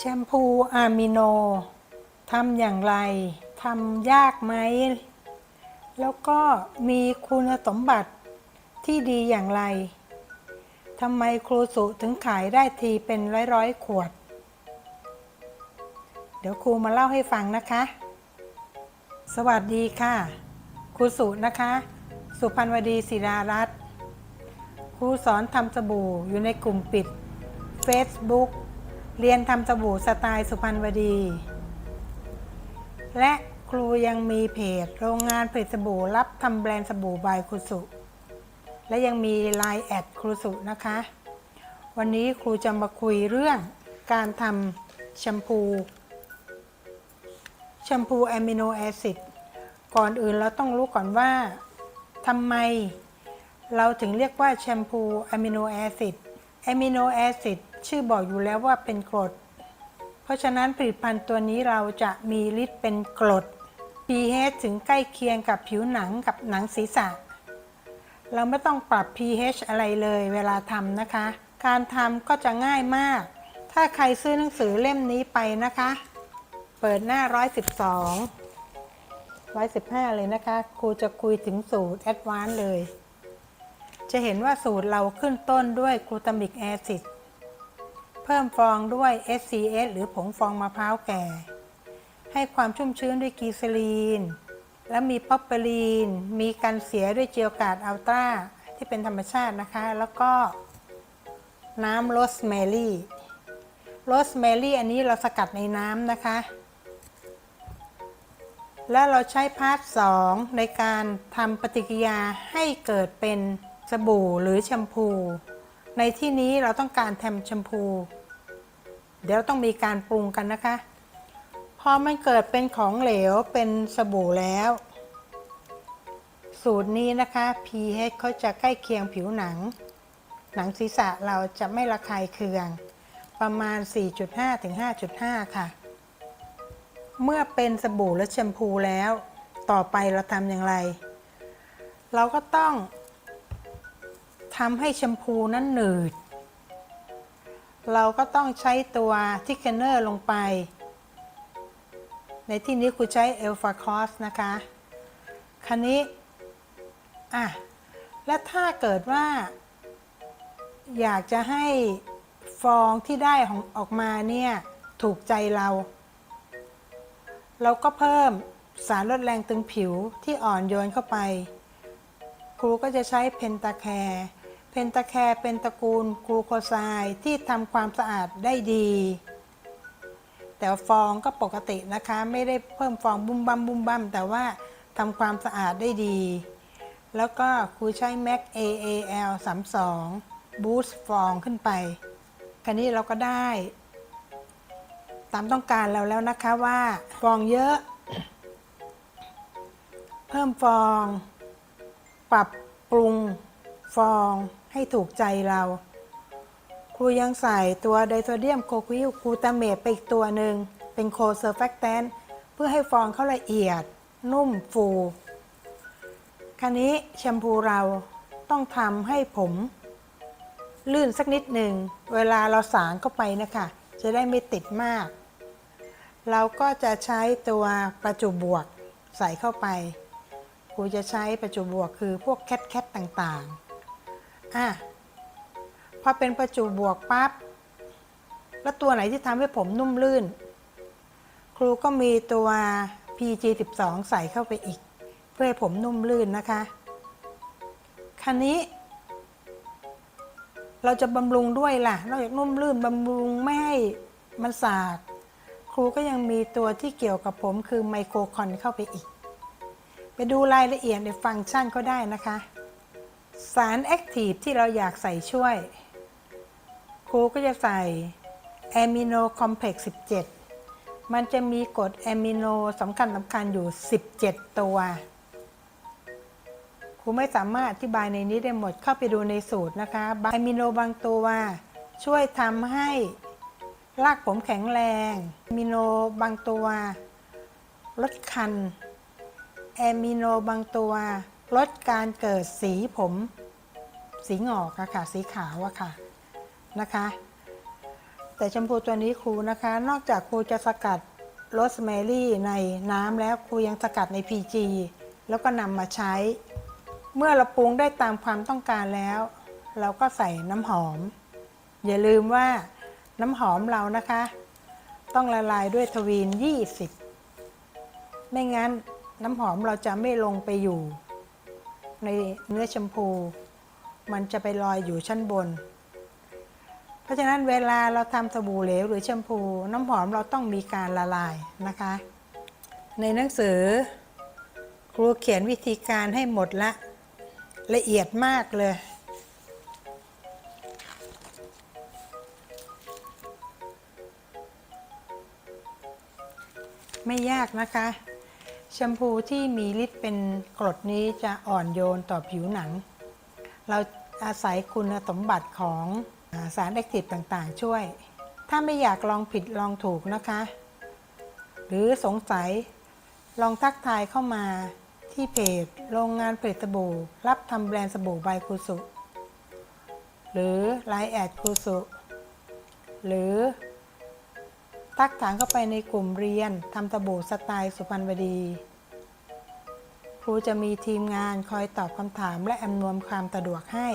แชมพูอะมิโนทำอย่างไรทำยากไหม แล้วก็มีคุณสมบัติที่ดีอย่างไรทำไมครูสุถึงขายได้ทีเป็นร้อยๆขวด เดี๋ยวครูมาเล่าให้ฟังนะคะ สวัสดีค่ะ ครูสุนะคะ สุพันวดีศิรารัตน์ครูสอนทำสบู่อยู่ในกลุ่มปิด Facebook เรียนทำสบู่สไตล์สุพรรณวดี และครูยังมีเพจโรงงานผลิตสบู่รับทำแบรนด์สบู่บายครูสุ และยังมี Line แอดครูสุนะคะ วันนี้ครูจะมาคุยเรื่องการทำแชมพูแชมพูอะมิโนแอซิดก่อนอื่นเราต้องรู้ก่อนว่าทำไมเราถึงเรียกว่าแชมพูอะมิโนแอซิดอะมิโนแอซิด ชื่อบอกอยู่แล้วว่าเป็นกรด เพราะฉะนั้นผลิตภัณฑ์ตัวนี้เราจะมีฤทธิ์เป็นกรด pH ถึงใกล้เคียงกับผิวหนังกับหนังศีรษะ เราไม่ต้องปรับ pH อะไรเลยเวลาทำนะคะ การทำก็จะง่ายมาก ถ้าใครซื้อหนังสือเล่มนี้ไปนะคะ เปิดหน้า 112 115 เลยนะคะ ครูจะคุยถึงสูตรแอดวานซ์เลย จะเห็นว่าสูตรเราขึ้นต้นด้วยกลูตามิกแอซิด เพิ่มฟองด้วย SCS หรือผงฟองมะพร้าวแก่ ให้ความชุ่มชื้นด้วยกีซลีน และมีป๊อปเปอรีน มีกันเสียด้วยเจลกาดอัลตราที่เป็นธรรมชาตินะคะ แล้วก็น้ำโรสแมรี่ โรสแมรี่อันนี้เราสกัดในน้ำนะคะ และเราใช้พาร์ท2ในการทำปฏิกิริยาให้เกิดเป็นสบู่หรือแชมพู ในที่นี้เราต้องการทำแชมพู เดี๋ยวต้องมีการปรุงกันนะคะ พอมันเกิดเป็นของเหลวเป็นสบู่แล้ว สูตรนี้นะคะ pH เขาจะใกล้เคียงผิวหนัง หนังศีรษะเราจะไม่ระคายเคือง ประมาณ 4.5 ถึง 5.5 ค่ะ เมื่อเป็นสบู่และแชมพูแล้ว ต่อไปเราทำอย่างไร เราก็ต้องทำให้แชมพูนั้นหนืด เราก็ต้องใช้ตัวทิกเกเนอร์ลงไป ในที่นี้ครูใช้เอลฟาคอสนะคะ คันนี้อะและถ้าเกิดว่า อยากจะให้ฟองที่ได้ของออกมาเนี่ยถูกใจเรา เราก็เพิ่มสารลดแรงตึงผิวที่อ่อนโยนเข้าไป ครูก็จะใช้เพนตาแคร์ นตาแคร์เป็นตระกูลกลูโคไซด์ที่ทำความสะอาดได้ดี แต่ฟองก็ปกตินะคะ ไม่ได้เพิ่มฟองบุ้มบั้มบุ้มบั้มแต่ว่าทำความสะอาดได้ดี แล้วก็ครูใช้ MAC AAL 32 Boost ฟองขึ้นไปคันนี้เราก็ได้ ตามต้องการเราแล้วนะคะว่าฟองเยอะ เพิ่มฟอง ปรับปรุงฟอง ให้ถูกใจเรา ครูยังใส่ตัวไดโซเดียมโคคิวกลูตาเมตไปอีกตัวหนึ่ง เป็นโคเซอร์แฟกแตนเพื่อให้ฟองเขาละเอียด นุ่มฟูคันนี้แชมพูเราต้องทำให้ผม ลื่นสักนิดหนึ่ง เวลาเราสางเข้าไปนะคะ จะได้ไม่ติดมาก เราก็จะใช้ตัวประจุบวกใส่เข้าไปครูจะใช้ประจุบวกคือพวกแคทแคทต่างๆ อะพอเป็นประจุบวกปั๊บแล้วตัวไหนที่ทำให้ผมนุ่มลื่น ครูก็มีตัว PG12 ใส่เข้าไปอีก เพื่อให้ผมนุ่มลื่นนะคะคันนี้ เราจะบำรุงด้วยล่ะ นอกจากนุ่มลื่นบำรุงไม่ให้มันสากครูก็ยังมีตัวที่เกี่ยวกับผมคือไมโครคอนเข้าไปอีก ไปดูรายละเอียดในฟังก์ชันก็ได้นะคะ สารแอคทีฟที่เราอยากใส่ช่วย ครูก็จะใส่แอมิโนคอมเพล็กซ์17 มันจะมีกรดแอมิโนสำคัญสำคัญอยู่ 17 ตัว ครูไม่สามารถอธิบายในนี้ได้หมดเข้าไปดูในสูตรนะคะบางอมิโนบางตัวช่วยทำให้รากผมแข็งแรงแอมิโนบางตัวลดคัน แอมิโนบางตัว ลดการเกิดสีผม สีงอกอะค่ะ สีขาวอะค่ะนะคะ แต่แชมพูตัวนี้ครูนะคะ นอกจากครูจะสกัดโรสแมรี่ในน้ำแล้วครูยังสกัดใน PG แล้วก็นำมาใช้ เมื่อเราปรุงได้ตามความต้องการแล้ว เราก็ใส่น้ำหอม อย่าลืมว่าน้ำหอมเรานะคะ ต้องละลายด้วยทวีน 20 ไม่งั้นน้ำหอมเราจะไม่ลงไปอยู่ ในเนื้อแชมพู มันจะไปลอยอยู่ชั้นบน เพราะฉะนั้นเวลาเราทำสบู่เหลวหรือแชมพู น้ำหอมเราต้องมีการละลายนะคะ ในหนังสือ ครูเขียนวิธีการให้หมดละละเอียดมากเลยไม่ยากนะคะ แชมพูที่มีฤทธิ์เป็นกรดนี้จะอ่อนโยนต่อผิวหนัง เราอาศัยคุณสมบัติของสารแอคทีฟต่างๆ ช่วย ถ้าไม่อยากลองผิดลองถูกนะคะ หรือสงสัยลองทักทายเข้ามาที่เพจโรงงานผลิตสบู่ รับทำแบรนด์สบู่ใบคูสุ หรือ Line แอดครูสุ หรือ ทักถามเข้าไปในกลุ่มเรียนทำตะบูสไตล์สุพรรณวดีครูจะมีทีมงานคอยตอบคำถามและอำนวยความสะดวกให้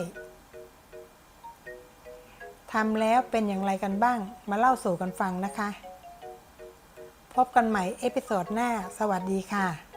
ทำแล้วเป็นอย่างไรกันบ้างมาเล่าสู่กันฟังนะคะ พบกันใหม่เอพิโซดหน้า สวัสดีค่ะ